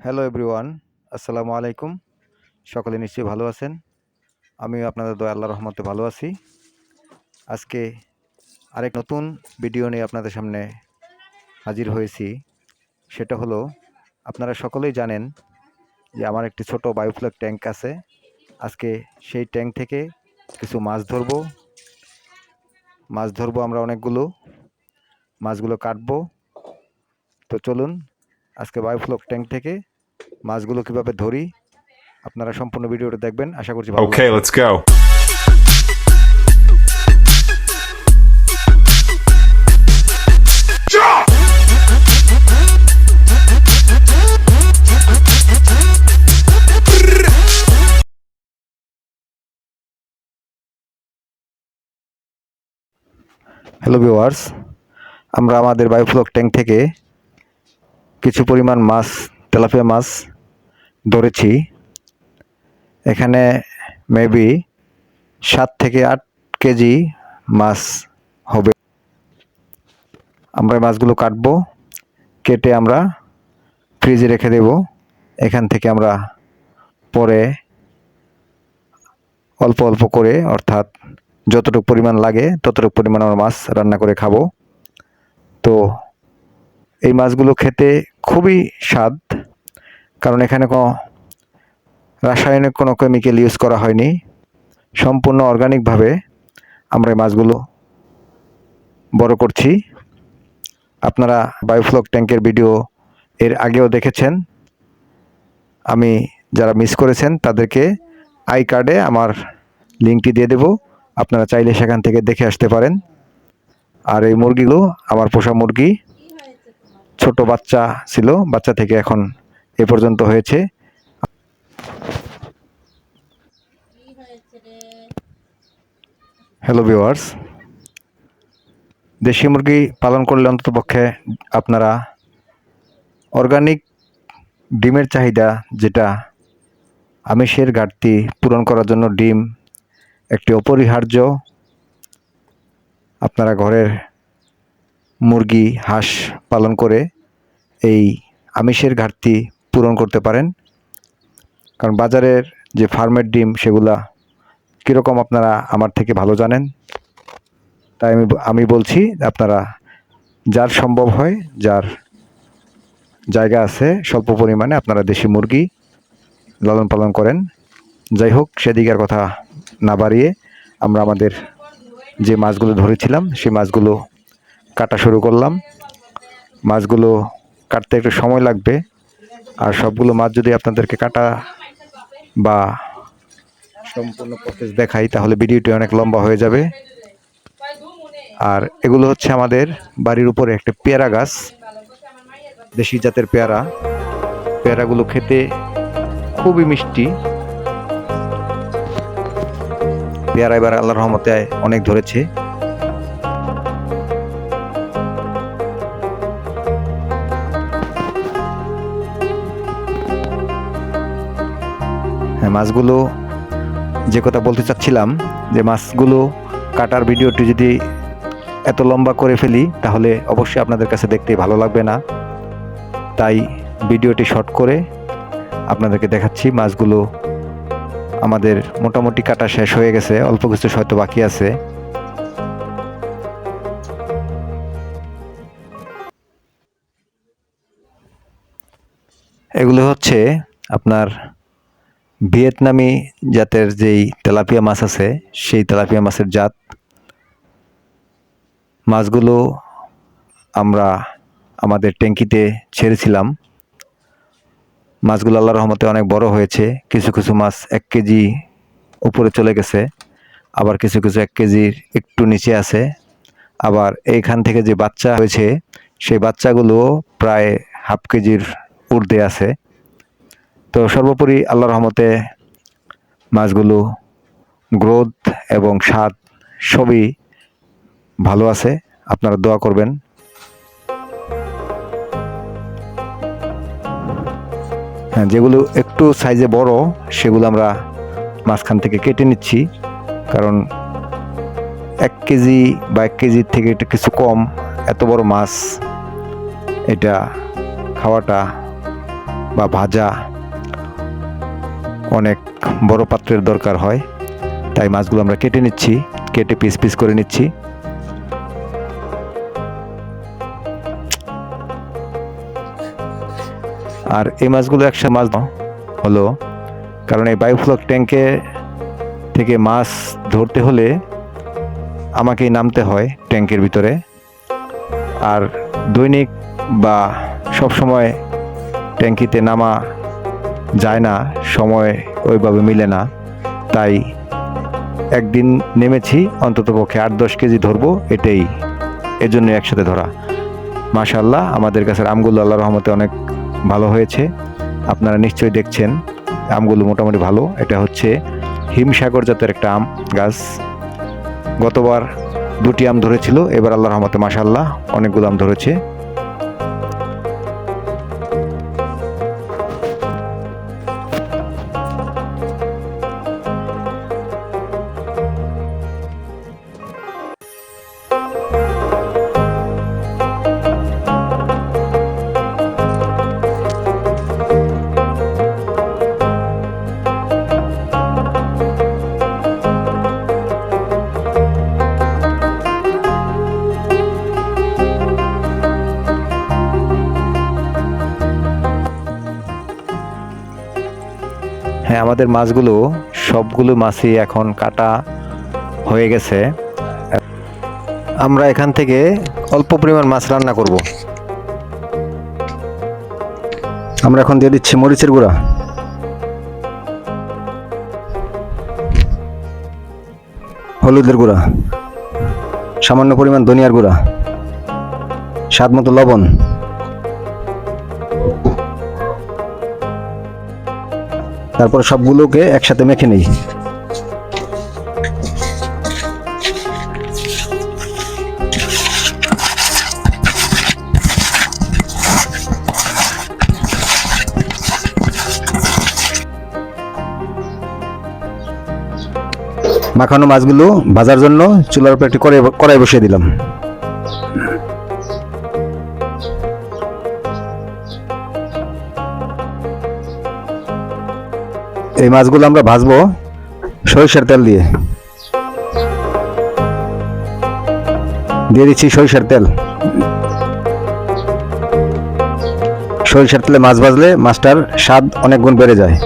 Hello everyone আসসালামু আলাইকুম সকলে নিশ্চয়ই ভালো আছেন? আমি আপনাদের দয়া আল্লাহ রহমতে ভালো আছি। আজকে আরেক নতুন ভিডিও নিয়ে আপনাদের সামনে হাজির হয়েছি। সেটা হলো, আপনারা সকলেই জানেন যে আমার একটি ছোট বায়োফ্লক ট্যাঙ্ক আছে। আজকে সেই ট্যাঙ্ক থেকে কিছু মাছ ধরবো। মাছ ধরবো আমরা অনেকগুলো। মাছগুলো কাটবো। তো চলুন আজকে বায়োফ্লক ট্যাঙ্ক থেকে মাছগুলো কীভাবে ধরি আপনারা সম্পূর্ণ ভিডিওটা দেখবেন আশা করছি ভালো Okay, let's go. Hello viewers আমরা আমাদের বায়োফ্লক ট্যাঙ্ক থেকে কিছু পরিমাণ মাছ, তেলাপিয়া মাছ ধরেছি। এখানে মেবি সাত থেকে আট কেজি মাছ হবে। আমরা মাছগুলো কাটবো, কেটে আমরা ফ্রিজে রেখে দেব। এখান থেকে আমরা পরে অল্প অল্প করে, অর্থাৎ যতটুকু পরিমাণ লাগে ততটুকু পরিমাণ আমরা মাছ রান্না করে খাব। তো এই মাছগুলো খেতে খুবই স্বাদ, কারণ এখানে কোনো রাসায়নিক কোনো কেমিক্যাল ইউজ করা হয়নি। সম্পূর্ণ অর্গানিকভাবে আমরা এই মাছগুলো বড় করছি। আপনারা বায়োফ্লক ট্যাঙ্কের ভিডিও এর আগেও দেখেছেন। আমি যারা মিস করেছেন তাদেরকে আই কার্ডে আমার লিঙ্কটি দিয়ে দেব। আপনারা চাইলে সেখান থেকে দেখে আসতে পারেন। আর এই মুরগিগুলো, আমার পোষা মুরগি ছোট বাচ্চা ছিল, বাচ্চা থেকে এখন এ পর্যন্ত হয়েছে। হ্যালো ভিওয়ার্স দেশি মুরগি পালন করলে অন্ততপক্ষে আপনারা অর্গানিক ডিমের চাহিদা যেটা আমিষের ঘাটতি পূরণ করার জন্য ডিম একটি অপরিহার্য, আপনারা ঘরের মুরগি, হাঁস পালন করে এই আমিষের ঘাটতি পূরণ করতে পারেন। কারণ বাজারের যে ফার্মের ডিম সেগুলা কীরকম আপনারা আমার থেকে ভালো জানেন, তাই আমি আমি বলছি আপনারা যার সম্ভব হয়, যার জায়গা আছে স্বল্প পরিমাণে আপনারা দেশি মুরগি লালন পালন করেন। যাই হোক, সেদিকের কথা না বাড়িয়ে আমরা আমাদের যে মাছগুলো ধরেছিলাম, সেই মাছগুলো কাটা শুরু করলাম। মাছগুলো কাটতে একটু সময় লাগবে। আর সবগুলো মাছ যদি আপনাদেরকে কাটা বা সম্পূর্ণ প্রসেস দেখাই, তাহলে ভিডিওটি অনেক লম্বা হয়ে যাবে। আর এগুলো হচ্ছে আমাদের বাড়ির উপরে একটা পেয়ারা গাছ, দেশি জাতের পেয়ারা। পেয়ারাগুলো খেতে খুবই মিষ্টি। পেয়ারা এবার আল্লাহর রহমতে অনেক ধরেছে। মাছগুলো যে কথা বলতে চাচ্ছিলাম, যে মাছগুলো কাটার ভিডিওটি যদি এত লম্বা করে ফেলি, তাহলে অবশ্যই আপনাদের কাছে দেখতে ভালো লাগবে না। তাই ভিডিওটি শর্ট করে আপনাদেরকে দেখাচ্ছি, মাছগুলো আমাদের মোটামুটি কাটা শেষ হয়ে গেছে, অল্প কিছু হয়তো বাকি আছে। এগুলো হচ্ছে আপনার ভিয়েতনামি জাতের যেই তেলাপিয়া মাছ আছে, সেই তেলাপিয়া মাছের জাত। মাছগুলো আমরা আমাদের ট্যাঙ্কিতে ছেড়েছিলাম। মাছগুলো আল্লাহ রহমতে অনেক বড় হয়েছে। কিছু কিছু মাছ এক কেজি উপরে চলে গেছে, আবার কিছু কিছু এক কেজির একটু নিচে আছে। আবার এইখান থেকে যে বাচ্চা হয়েছে, সেই বাচ্চাগুলো প্রায় হাফ কেজির ঊর্ধ্বে আছে। তো সর্বোপরি আল্লাহ রহমতে মাছগুলো, গ্রোথ এবং স্বাদ সবই ভালো আছে। আপনারা দোয়া করবেন। হ্যাঁ যেগুলো একটু সাইজে বড়, সেগুলো আমরা মাঝখান থেকে কেটে নিচ্ছি। কারণ এক কেজি বা এক কেজির থেকে একটু কিছু কম, এত বড় মাছ, এটা খাওয়াটা বা ভাজা অনেক বড় পাত্রের দরকার হয়। তাই মাছগুলো আমরা কেটে নিচ্ছি, কেটে পিস পিস করে নিচ্ছি। আর এই মাছগুলো একসাথে মাছ হলো, কারণ এই বায়োফ্লক ট্যাঙ্কে থেকে মাছ ধরতে হলে আমাকেই নামতে হয় ট্যাঙ্কের ভিতরে। আর দৈনিক বা সব সময় ট্যাঙ্কিতে নামা যায় না, সময় ওইভাবে মিলে না। তাই একদিন নেমেছি, অন্তত পক্ষে আট দশ কেজি ধরবো, এটাই। এজন্য একসাথে ধরা। মাশাল্লাহ আমাদের কাছে আমগুলো আল্লাহ রহমতে অনেক ভালো হয়েছে। আপনারা নিশ্চয়ই দেখছেন, আমগুলো মোটামুটি ভালো। এটা হচ্ছে হিমসাগর জাতের একটা আম গাছ। গতবার দুটি আম ধরেছিল, এবার আল্লাহ রহমতে মাশাল্লাহ অনেকগুলো আম ধরেছে। হ্যাঁ আমাদের মাছগুলো, সবগুলো মাছই এখন কাটা হয়ে গেছে। আমরা এখান থেকে অল্প পরিমাণ মাছ রান্না করব। আমরা এখন দিয়ে দিচ্ছি মরিচের গুঁড়া। হলুদের গুঁড়া। সামান্য পরিমাণ ধনিয়ার গুঁড়া। স্বাদ মতো লবণ। তারপর সবগুলোকে একসাথে মেখে নেই। মাখানো মাছগুলো ভাজার জন্য চুলার উপর একটি কড়াই বসিয়ে দিলাম। এই মাছগুলো আমরা ভাজবো সরিষার তেল দিয়ে। দিয়ে দিচ্ছি সরিষার তেল। সরিষার তেলে মাছ ভাজলে মাছটার স্বাদ অনেক গুণ বেড়ে যায়।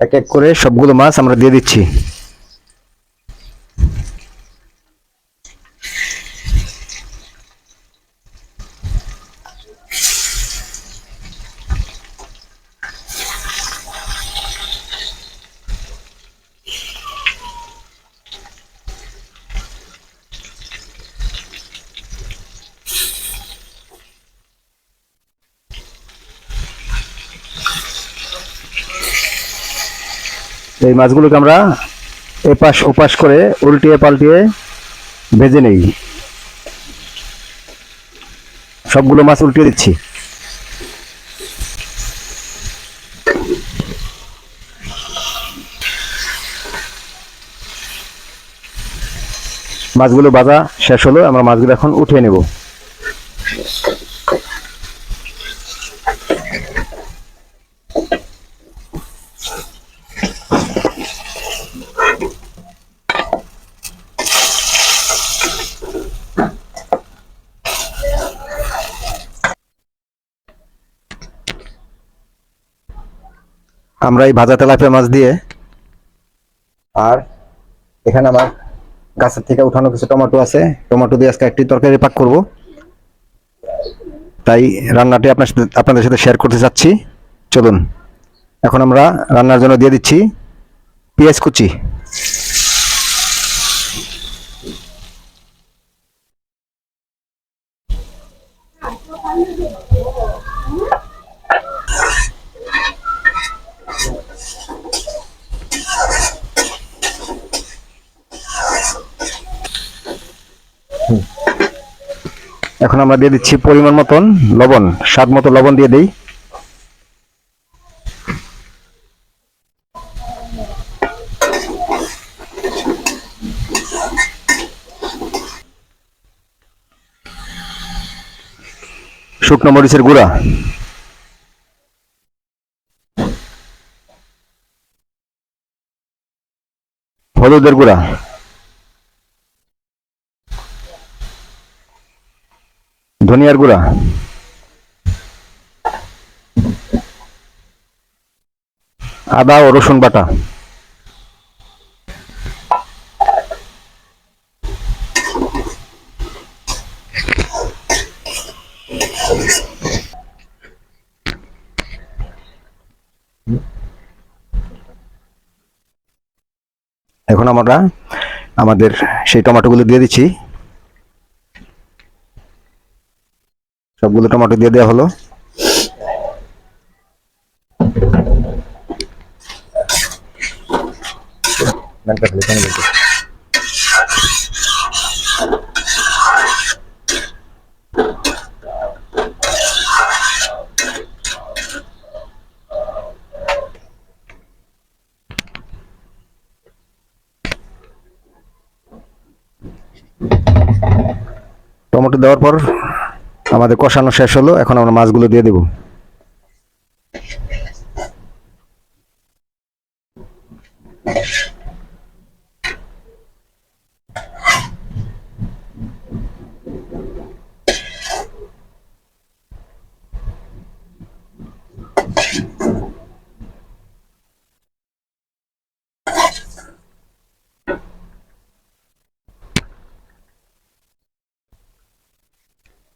এক এক করে সবগুলো মাছ আমরা দিয়ে দিচ্ছি। এই মাছগুলোকে আমরা এপাশ ওপাশ করে উল্টিয়ে পাল্টিয়ে ভেজে নেই। সবগুলো মাছ উল্টিয়ে দিচ্ছি। মাছগুলো বাজা শেষ হলো, আমরা মাছগুলো এখন উঠিয়ে নেব। আমরা এই ভাজা তেলাপিয়া মাছ দিয়ে আর এখানে আমার গাছের থেকে উঠানো কিছু টমেটো আছে। টমেটো দিয়ে আজকে একটি তরকারি পাক করব। তাই রান্নাটি আপনার সাথে আপনাদের সাথে শেয়ার করতে চাচ্ছি চলুন। এখন আমরা রান্নার জন্য দিয়ে দিচ্ছি পেঁয়াজ কুচি। এখন আমরা দিয়ে দিচ্ছি পরিমাণ মতন লবণ, স্বাদ মতো লবণ দিয়ে দিই। শুকনো মরিচের গুঁড়া। হলুদের গুঁড়া। ধনিয়ার গুঁড়া। আদা ও রসুন বাটা। এখন আমরা আমাদের সেই টমেটোগুলো দিয়ে দিচ্ছি। সবগুলো টমেটো দিয়ে দেওয়া হলো। টমেটো দেওয়ার পর আমাদের কষানো শেষ হলো এখন আমরা মাছগুলো দিয়ে দেব।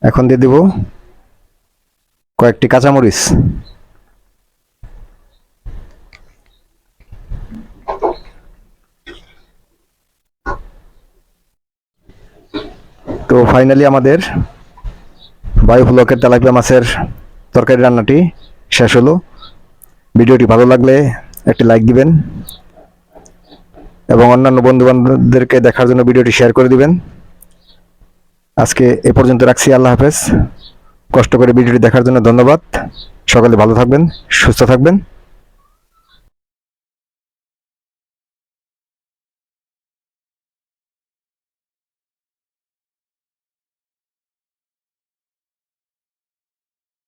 এখন দিয়ে দেব কয়েকটি কাঁচামরিচ। তো ফাইনালি আমাদের বায়ু ব্লকের তেলাপিয়া মাছের তরকারি রান্নাটি শেষ হলো। ভিডিওটি ভালো লাগলে একটি লাইক দিবেন এবং অন্যান্য বন্ধু বান্ধবদেরকে দেখার জন্য ভিডিওটি শেয়ার করে দিবেন। আজকে এ পর্যন্ত রাখছি, আল্লাহ হাফেজ। কষ্ট করে ভিডিওটি দেখার জন্য ধন্যবাদ। সকালে ভালো থাকবেন, সুস্থ থাকবেন।